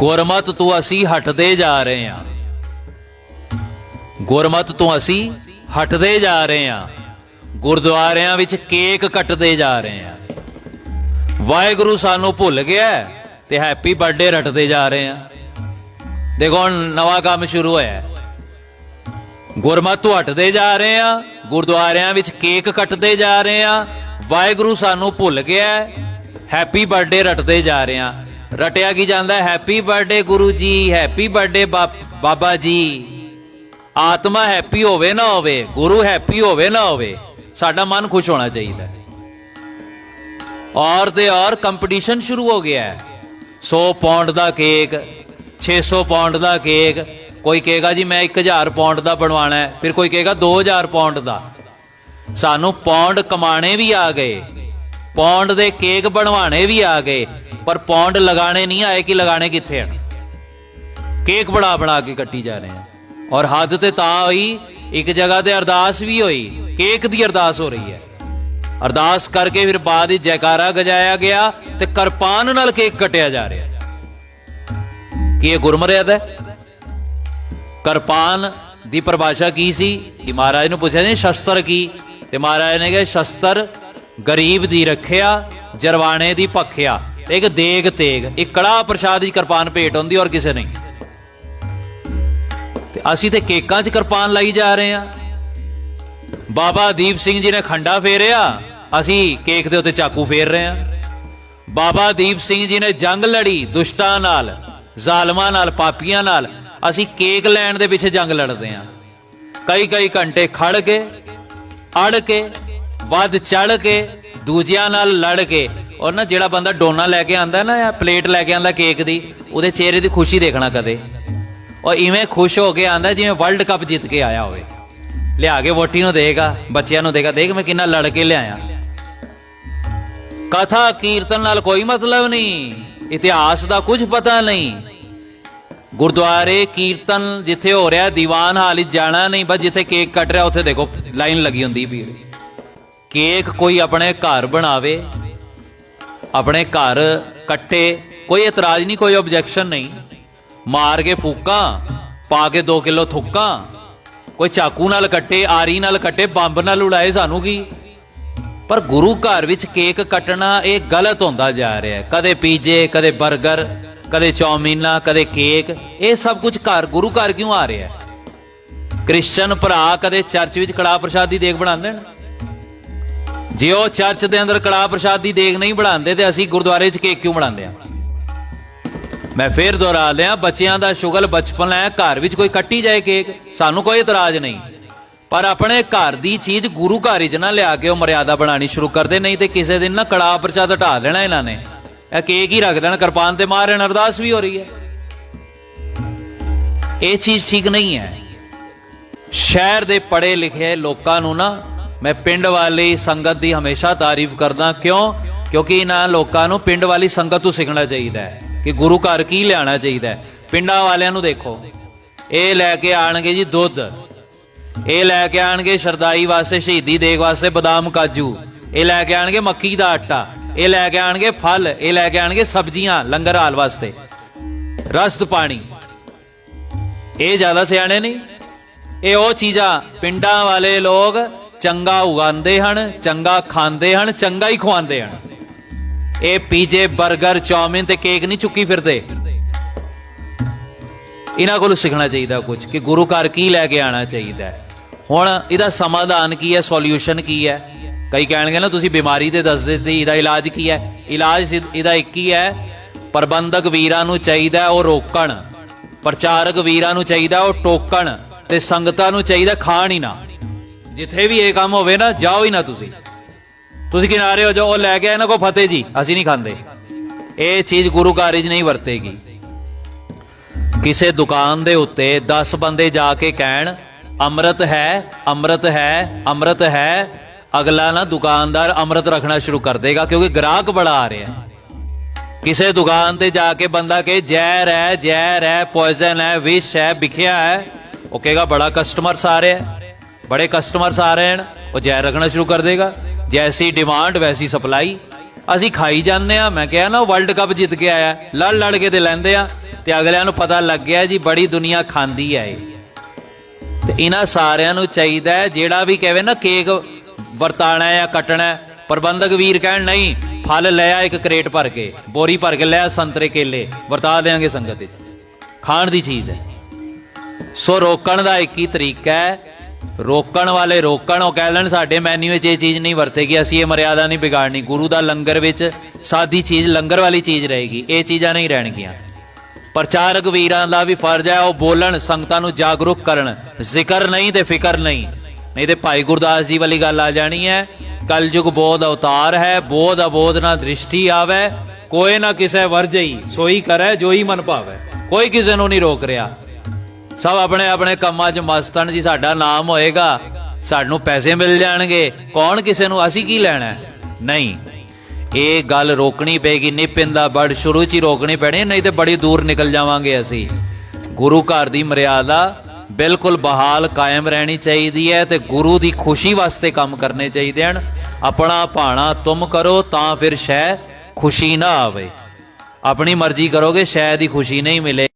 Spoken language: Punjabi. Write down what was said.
ਗੁਰਮਤ ਤੋਂ ਅਸੀਂ ਹਟਦੇ ਜਾ ਰਹੇ ਹਾਂ। ਗੁਰਮਤ ਤੋਂ ਅਸੀਂ ਹਟਦੇ ਜਾ ਰਹੇ ਹਾਂ। ਗੁਰਦੁਆਰਿਆਂ ਵਿੱਚ ਕੇਕ ਕੱਟਦੇ ਜਾ ਰਹੇ ਹਾਂ। ਵਾਹਿਗੁਰੂ ਸਾਨੂੰ ਭੁੱਲ ਗਿਆ ਤੇ ਹੈਪੀ ਬਰਥਡੇ ਰਟਦੇ ਜਾ ਰਹੇ ਹਾਂ। ਦੇਖੋ ਹੁਣ ਨਵਾਂ ਕੰਮ ਸ਼ੁਰੂ ਹੋਇਆ ਗੁਰਮਤ ਤੋਂ ਹਟਦੇ ਜਾ ਰਹੇ ਹਾਂ, ਗੁਰਦੁਆਰਿਆਂ ਵਿੱਚ ਕੇਕ ਕੱਟਦੇ ਜਾ ਰਹੇ ਹਾਂ। ਵਾਹਿਗੁਰੂ ਸਾਨੂੰ ਭੁੱਲ ਗਿਆ ਹੈਪੀ ਬਰਥਡੇ ਰਟਦੇ ਜਾ ਰਹੇ ਹਾਂ। ਰਟਿਆ ਕੀ ਜਾਂਦਾ? Happy birthday Guru ji happy birthday Baba ji. ਆਤਮਾ ਹੈਪੀ ਹੋਵੇ ਨਾ ਹੋਵੇ, ਗੁਰੂ ਹੈਪੀ ਹੋਵੇ ਨਾ ਹੋਵੇ, ਸਾਡਾ ਮਨ ਖੁਸ਼ ਹੋਣਾ ਚਾਹੀਦਾ ਹੈ। ਔਰ ਤੇ ਔਰ ਕੰਪੀਟੀਸ਼ਨ ਸ਼ੁਰੂ ਹੋ ਗਿਆ ਹੈ। 100 ਪੌਂਡ ਦਾ ਕੇਕ 600 ਪੌਂਡ ਦਾ ਕੇਕ ਕੋਈ ਕਹੇਗਾ ਜੀ ਮੈਂ 1000 ਪੌਂਡ ਦਾ ਬਣਵਾਣਾ ਹੈ, ਫਿਰ ਕੋਈ ਕਹੇਗਾ 2000 ਪੌਂਡ ਦਾ। ਸਾਨੂੰ ਪੌਂਡ ਕਮਾਣੇ ਵੀ ਆ ਗਏ। ਪੌਂਡ ਦੇ ਕੇਕ ਬਣਵਾਣੇ ਵੀ ਆ ਗਏ, ਪਰ ਪੌਂਡ ਲਗਾਣੇ ਨਹੀਂ ਆਏ ਕਿ ਲਗਾਣੇ ਕਿੱਥੇ ਹਨ? ਕੇਕ ਬਣਾ ਬਣਾ ਕੇ ਕੱਟੀ ਜਾ ਰਹੇ ਹਨ ਔਰ ਹੱਦ ਤੇ ਤਾਂ ਹੋਈ, ਇੱਕ ਜਗ੍ਹਾ ਤੇ ਅਰਦਾਸ ਵੀ ਹੋਈ, ਕੇਕ ਦੀ ਅਰਦਾਸ ਹੋ ਰਹੀ ਹੈ। ਅਰਦਾਸ ਕਰਕੇ ਫਿਰ ਬਾਅਦ ਹੀ ਜੈਕਾਰਾ ਗਜਾਇਆ ਗਿਆ ਤੇ ਕਿਰਪਾਨ ਨਾਲ ਕੇਕ ਕਟਿਆ ਜਾ ਰਿਹਾ ਕੀ ਇਹ ਗੁਰਮਰਿਆਦਾ ਹੈ? ਕਿਰਪਾਨ ਦੀ ਪਰਿਭਾਸ਼ਾ ਕੀ ਸੀ? ਕਿ ਮਹਾਰਾਜ ਨੂੰ ਪੁੱਛਿਆ ਜੀ ਸ਼ਸਤਰ ਕੀ? ਤੇ ਮਹਾਰਾਜ ਨੇ ਕਿਹਾ, ਸ਼ਸਤਰ ਗਰੀਬ ਦੀ ਰੱਖਿਆ, ਜਰਵਾਣੇ ਦੀ ਭਖਿਆ। ਇੱਕ ਦੇਗ ਤੇਗ, ਇੱਕ ਕੜਾ ਪ੍ਰਸ਼ਾਦ ਦੀ ਕਿਰਪਾਨ ਭੇਟ ਹੁੰਦੀ ਔਰ ਕਿਸੇ ਨਹੀਂ। ਤੇ ਅਸੀਂ ਤੇ ਕੇਕਾਂ 'ਚ ਕਿਰਪਾਨ ਲਾਈ ਜਾ ਰਹੇ ਹਾਂ। ਬਾਬਾ ਦੀਪ ਸਿੰਘ ਜੀ ਨੇ ਖੰਡਾ ਫੇਰਿਆ, ਅਸੀਂ ਕੇਕ ਦੇ ਉੱਤੇ ਚਾਕੂ ਫੇਰ ਰਹੇ ਹਾਂ। ਬਾਬਾ ਦੀਪ ਸਿੰਘ ਜੀ ਨੇ ਜੰਗ ਲੜੀ, ਦੁਸ਼ਟਾਂ ਨਾਲ, ਜ਼ਾਲਮਾਂ ਨਾਲ, ਪਾਪੀਆਂ ਨਾਲ, ਅਸੀਂ ਕੇਕ ਲੈਣ ਦੇ ਪਿੱਛੇ ਜੰਗ ਲੜਦੇ ਹਾਂ। ਕਈ ਕਈ ਘੰਟੇ ਖੜ ਕੇ, ਅੜ ਕੇ ਵੱਧ ਚੜ ਕੇ ਦੂਜਿਆਂ ਨਾਲ ਲੜ ਕੇ ਔਰ ਨਾ ਜਿਹੜਾ ਬੰਦਾ ਡੋਨਾ ਲੈ ਕੇ ਆਂਦਾ ਨਾ ਜਾਂ ਪਲੇਟ ਲੈ ਕੇ ਆਂਦਾ ਕੇਕ ਦੀ, ਉਹਦੇ ਚਿਹਰੇ ਦੀ ਖੁਸ਼ੀ ਦੇਖਣਾ ਕਦੇ। ਔਰ ਇਵੇਂ ਖੁਸ਼ ਹੋ ਕੇ ਆਂਦਾ ਜਿਵੇਂ ਵਰਲਡ ਕੱਪ ਜਿੱਤ ਕੇ ਆਇਆ ਹੋਵੇ। ਲਿਆ ਕੇ ਵੋਟੀ ਨੂੰ ਦੇਗਾ, ਬੱਚਿਆਂ ਨੂੰ ਦੇਗਾ, ਦੇਖ ਮੈਂ ਕਿੰਨਾ ਲੜ ਕੇ ਲਿਆਇਆ। ਕਥਾ ਕੀਰਤਨ ਨਾਲ ਕੋਈ ਮਤਲਬ ਨਹੀਂ, ਇਤਿਹਾਸ ਦਾ ਕੁਝ ਪਤਾ ਨਹੀਂ। ਗੁਰਦੁਆਰੇ ਕੀਰਤਨ ਜਿੱਥੇ ਹੋ ਰਿਹਾ, ਦੀਵਾਨ ਹਾਲ ਵਿੱਚ ਜਾਣਾ ਨਹੀਂ, ਬਸ ਜਿੱਥੇ ਕੇਕ ਕੱਟ ਰਿਹਾ, ਉੱਥੇ ਦੇਖੋ, ਲਾਈਨ ਲੱਗੀ ਹੁੰਦੀ ਭੀੜ। ਕੇਕ ਕੋਈ ਆਪਣੇ ਘਰ ਬਣਾਵੇ, ਆਪਣੇ ਘਰ ਕੱਟੇ, ਕੋਈ ਇਤਰਾਜ਼ ਨਹੀਂ, ਕੋਈ ਆਬਜੈਕਸ਼ਨ ਨਹੀਂ। ਮਾਰ ਕੇ ਫੂਕਾਂ, ਪਾ ਕੇ 2 ਕਿਲੋ ਥੁੱਕਾਂ, ਕੋਈ ਚਾਕੂ ਨਾਲ ਕੱਟੇ, ਆਰੀ ਨਾਲ ਕੱਟੇ, ਬੰਬ ਨਾਲ ਉਡਾਏ, ਸਾਨੂੰ ਕੀ? ਪਰ ਗੁਰੂ ਘਰ ਵਿੱਚ ਕੇਕ ਕੱਟਣਾ ਇਹ ਗਲਤ ਹੁੰਦਾ ਜਾ ਰਿਹਾ ਹੈ। ਕਦੇ ਪੀਜੇ, ਕਦੇ 버ਗਰ ਕਦੇ ਚੌਮੀਨਾ, ਕਦੇ ਕੇਕ, ਇਹ ਸਭ ਕੁਝ ਘਰ, ਗੁਰੂ ਘਰ ਕਿਉਂ ਆ ਰਿਹਾ ਹੈ? ਕ੍ਰਿਸਚੀਅਨ ਭਰਾ ਕਦੇ ਚਰਚ ਵਿੱਚ ਕੜਾ ਪ੍ਰਸ਼ਾਦ ਦੀ ਦੇਗ ਬਣਾਉਂਦੇ ਨੇ? ਜੇ ਉਹ ਚਰਚ ਦੇ ਅੰਦਰ ਕੜਾ ਪ੍ਰਸ਼ਾਦ ਦੀ ਦੇਗ ਨਹੀਂ ਬਣਾਉਂਦੇ ਤੇ ਅਸੀਂ ਗੁਰਦੁਆਰੇ 'ਚ ਕੇਕ ਕਿਉਂ ਬਣਾਉਂਦੇ ਆ ਮੈਂ ਫੇਰ ਦੁਹਰਾ ਲਿਆ, ਬੱਚਿਆਂ ਦਾ ਸ਼ੁਗਲ ਬਚਪਨ ਹੈ, ਘਰ ਵਿੱਚ ਕੋਈ ਕੱਟੀ ਜਾਏ ਕੇਕ, ਸਾਨੂੰ ਕੋਈ ਇਤਰਾਜ਼ ਨਹੀਂ। ਪਰ ਆਪਣੇ ਘਰ ਦੀ ਚੀਜ਼ ਗੁਰੂ ਘਰ ਵਿੱਚ ਨਾ ਲਿਆ ਕੇ ਉਹ ਮਰਿਆਦਾ ਬਣਾਣੀ ਸ਼ੁਰੂ ਕਰਦੇ, ਨਹੀਂ ਤੇ ਕਿਸੇ ਦਿਨ ਨਾ ਕੜਾ ਪ੍ਰਸ਼ਾਦ ਹਟਾ ਦੇਣਾ ਇਹਨਾਂ ਨੇ। ਇਹ ਕੇਕ ਹੀ ਰੱਖ ਦੇਣਾ, ਕਿਰਪਾਨ ਤੇ ਮਾਰਨ ਅਰਦਾਸ ਵੀ ਹੋ ਰਹੀ ਹੈ। ਇਹ ਚੀਜ਼ ਠੀਕ ਨਹੀਂ ਹੈ। ਸ਼ਹਿਰ ਦੇ ਪੜੇ ਲਿਖੇ ਲੋਕਾਂ ਨੂੰ ਨਾ ਮੈਂ ਪਿੰਡ ਵਾਲੀ ਸੰਗਤ ਦੀ ਹਮੇਸ਼ਾ ਤਾਰੀਫ ਕਰਦਾ, ਕਿਉਂ? ਕਿਉਂਕਿ ਇਹਨਾਂ ਲੋਕਾਂ ਨੂੰ ਪਿੰਡ ਵਾਲੀ ਸੰਗਤ ਤੋਂ ਸਿੱਖਣਾ ਚਾਹੀਦਾ ਹੈ, ਕਿ ਗੁਰੂ ਘਰ ਕੀ ਲਿਆਣਾ ਚਾਹੀਦਾ ਹੈ। ਪਿੰਡਾਂ ਵਾਲਿਆਂ ਨੂੰ ਦੇਖੋ, ਇਹ ਲੈ ਕੇ ਆਣਗੇ ਜੀ ਦੁੱਧ, ਇਹ ਲੈ ਕੇ ਆਣਗੇ ਸ਼ਰਦਾਈ ਵਾਸਤੇ, ਸ਼ਹੀਦੀ ਦੇਗ ਵਾਸਤੇ ਬਦਾਮ ਕਾਜੂ, ਇਹ ਲੈ ਕੇ ਆਣਗੇ ਮੱਕੀ ਦਾ ਆਟਾ, ਇਹ ਲੈ ਕੇ ਆਣਗੇ ਫਲ, ਇਹ ਲੈ ਕੇ ਆਣਗੇ ਸਬਜ਼ੀਆਂ ਲੰਗਰ ਹਾਲ ਵਾਸਤੇ। ਰਸਦ ਪਾਣੀ, ਇਹ ਜ਼ਿਆਦਾ ਸਿਆਣੇ ਨਹੀਂ? ਇਹ ਉਹ ਚੀਜ਼ਾਂ, ਪਿੰਡਾਂ ਵਾਲੇ ਲੋਕ ਚੰਗਾ ਉਗਾਉਂਦੇ ਹਨ, ਚੰਗਾ ਖਾਂਦੇ ਹਨ, ਚੰਗਾ ਹੀ ਖਵਾਉਂਦੇ ਹਨ। ਇਹ ਪੀਜੇ 버ਗਰ ਚੌਮਿਨ ਤੇ ਕੇਕ ਨਹੀਂ ਚੁੱਕੀ ਫਿਰਦੇ। ਇਹਨਾਂ ਕੋਲੋਂ ਸਿੱਖਣਾ ਚਾਹੀਦਾ ਕੁਝ ਕਿ ਗੁਰੂ ਘਰ ਕੀ ਲੈ ਕੇ ਆਣਾ ਚਾਹੀਦਾ ਹੁਣ ਇਹਦਾ ਸਮਾਧਾਨ ਕੀ ਹੈ ਸੋਲੂਸ਼ਨ ਕੀ ਹੈ? ਕਈ ਕਹਿਣਗੇ ਨਾ, ਤੁਸੀਂ ਬਿਮਾਰੀ ਤੇ ਦੱਸਦੇ ਸੀ ਇਹਦਾ ਇਲਾਜ ਕੀ ਹੈ? ਇਲਾਜ ਇਹਦਾ ਇੱਕ ਹੀ ਹੈ, ਪ੍ਰਬੰਧਕ ਵੀਰਾਂ ਨੂੰ ਚਾਹੀਦਾ ਉਹ ਰੋਕਣ। ਪ੍ਰਚਾਰਕ ਵੀਰਾਂ ਨੂੰ ਚਾਹੀਦਾ ਉਹ ਟੋਕਣ। ਤੇ ਸੰਗਤਾਂ ਨੂੰ ਚਾਹੀਦਾ ਖਾਣ ਹੀ ਨਾ। ਜਿੱਥੇ ਵੀ ਇਹ ਕੰਮ ਹੋਵੇ ਨਾ, ਜਾਓ ਹੀ ਨਾ ਤੁਸੀਂ। ਤੁਸੀਂ ਕਿਨਾਰੇ ਹੋ ਜਾਓ, ਉਹ ਲੈ ਕੇ ਆਏ ਨਾ ਕੋ ਫਤਿਹ ਜੀ, ਅਸੀਂ ਨਹੀਂ ਖਾਂਦੇ। ਇਹ ਚੀਜ਼ ਗੁਰੂ ਘਰ ਵਿੱਚ ਨਹੀਂ ਵਰਤੇਗੀ। ਕਿਸੇ ਦੁਕਾਨ ਦੇ ਉੱਤੇ 10 ਬੰਦੇ ਜਾ ਕੇ ਕਹਿਣ, ਅੰਮ੍ਰਿਤ ਹੈ ਅੰਮ੍ਰਿਤ ਹੈ ਅੰਮ੍ਰਿਤ ਹੈ। ਅਗਲਾ ਨਾ ਦੁਕਾਨਦਾਰ ਅੰਮ੍ਰਿਤ ਰੱਖਣਾ ਸ਼ੁਰੂ ਕਰ ਦੇਗਾ, ਕਿਉਂਕਿ ਗ੍ਰਾਹਕ ਬੜਾ ਆ ਰਿਹਾ। ਕਿਸੇ ਦੁਕਾਨ ਤੇ ਜਾ ਕੇ ਬੰਦਾ ਕਹੇ, ਜ਼ਹਿਰ ਹੈ ਜ਼ਹਿਰ ਹੈ ਪੋਇਜ਼ਨ ਹੈ, ਵਿਸ਼ ਹੈ, ਵਿਖਿਆ ਹੈ। ਉਹ ਕਹੇਗਾ, ਬੜਾ ਕਸਟਮਰ ਆ ਰਿਹਾ ਹੈ ਬੜੇ ਕਸਟਮਰਸ ਆ ਰਹੇ ਹਨ, ਉਹ ਜੈ ਰੱਖਣਾ ਸ਼ੁਰੂ ਕਰ ਦੇਗਾ। ਜੈਸੀ ਡਿਮਾਂਡ ਵੈਸੀ ਸਪਲਾਈ ਅਸੀਂ ਖਾਈ ਜਾਂਦੇ ਆ ਮੈਂ ਕਿਹਾ ਨਾ ਵਰਲਡ ਕੱਪ ਜਿੱਤ ਕੇ ਆਇਆ, ਲੜ ਲੜ ਕੇ ਤੇ ਲੈਂਦੇ ਆ। ਤੇ ਅਗਲਿਆਂ ਨੂੰ ਪਤਾ ਲੱਗ ਗਿਆ ਜੀ, ਬੜੀ ਦੁਨੀਆ ਖਾਂਦੀ ਹੈ ਇਹ। ਤੇ ਇਹਨਾਂ ਸਾਰਿਆਂ ਨੂੰ ਚਾਹੀਦਾ ਹੈ, ਜਿਹੜਾ ਵੀ ਕਹੇ ਨਾ, ਕੇਕ ਵਰਤਾਣਾ ਜਾਂ ਕੱਟਣਾ ਪ੍ਰਬੰਧਕ ਵੀਰ ਕਹਿਣ, ਨਹੀਂ, ਫਲ ਲੈ ਆ, ਇੱਕ ਕਰੇਟ ਭਰ ਕੇ, ਬੋਰੀ ਭਰ ਕੇ ਲੈ ਆ, ਸੰਤਰੇ ਕੇਲੇ, ਵਰਤਾ ਦੇਾਂਗੇ ਸੰਗਤ ਵਿੱਚ। ਖਾਣ ਦੀ ਚੀਜ਼ ਹੈ। ਸੋ ਰੋਕਣ ਦਾ ਇੱਕ ਹੀ ਤਰੀਕਾ ਹੈ ਰੋਕਣ ਵਾਲੇ ਰੋਕਣ, ਉਹ ਕਹਿ ਲੈਣ ਸਾਡੇ ਮੈਨੂ ਵਿੱਚ ਇਹ ਚੀਜ਼ ਨਹੀਂ ਵਰਤੇਗੀ, ਅਸੀਂ ਇਹ ਮਰਿਆਦਾ ਨਹੀਂ ਵਿਗਾੜਨੀ। ਗੁਰੂ ਦਾ ਲੰਗਰ ਵਿੱਚ ਸਾਦੀ ਚੀਜ਼, ਲੰਗਰ ਵਾਲੀ ਚੀਜ਼ ਰਹੇਗੀ, ਇਹ ਚੀਜ਼ਾਂ ਨਹੀਂ ਰਹਿਣਗੀਆਂ। ਪ੍ਰਚਾਰਕ ਵੀਰਾਂ ਦਾ ਵੀ ਫਰਜ਼ ਹੈ, ਉਹ ਬੋਲਣ, ਸੰਗਤਾਂ ਨੂੰ ਜਾਗਰੂਕ ਕਰਨ। ਜ਼ਿਕਰ ਨਹੀਂ ਤੇ ਫਿਕਰ ਨਹੀਂ। ਨਹੀਂ ਤੇ ਭਾਈ ਗੁਰਦਾਸ ਜੀ ਵਾਲੀ ਗੱਲ ਆ ਜਾਣੀ ਹੈ, ਕਲਯੁਗ ਬੋਧ ਅਵਤਾਰ ਹੈ, ਬੋਧ ਅਬੋਧ ਨਾ ਦ੍ਰਿਸ਼ਟੀ ਆਵੇ, ਕੋਈ ਨਾ ਕਿਸੇ ਵਰਜਈ ਸੋਈ ਕਰੈ, ਜੋਈ ਮਨ ਭਾਵੇ। ਕੋਈ ਕਿਸੇ ਨੂੰ ਨਹੀਂ ਰੋਕ ਰਿਹਾ। ਸਭ ਆਪਣੇ ਆਪਣੇ ਕੰਮਾਂ 'ਚ ਮਸਤ ਹਨ ਜੀ, ਸਾਡਾ ਨਾਮ ਹੋਏਗਾ। ਸਾਨੂੰ ਪੈਸੇ ਮਿਲ ਜਾਣਗੇ। ਕੌਣ ਕਿਸੇ ਨੂੰ ਅਸੀਂ ਕੀ ਲੈਣਾ ਨਹੀਂ। ਇਹ ਗੱਲ ਰੋਕਣੀ ਪਏਗੀ ਨਿਪਿੰਦਾ ਬੜ ਸ਼ੁਰੂ 'ਚ ਹੀ ਰੋਕਣੀ ਪੈਣੀ ਨਹੀਂ ਤੇ ਬੜੀ ਦੂਰ ਨਿਕਲ ਜਾਵਾਂਗੇ ਅਸੀਂ। ਗੁਰੂ ਘਰ ਦੀ ਮਰਿਆਦਾ ਬਿਲਕੁਲ ਬਹਾਲ ਕਾਇਮ ਰਹਿਣੀ ਚਾਹੀਦੀ ਹੈ ਤੇ ਗੁਰੂ ਦੀ ਖੁਸ਼ੀ ਵਾਸਤੇ ਕੰਮ ਕਰਨੇ ਚਾਹੀਦੇ ਹਨ। ਆਪਣਾ ਭਾਣਾ ਤੁਮ ਕਰੋ ਤਾਂ ਫਿਰ ਸ਼ੈ ਖੁਸ਼ੀ ਨਾ ਆਵੇ। ਆਪਣੀ ਮਰਜ਼ੀ ਕਰੋਗੇ ਸ਼ਾਇਦ ਦੀ ਖੁਸ਼ੀ ਨਹੀਂ ਮਿਲੇ।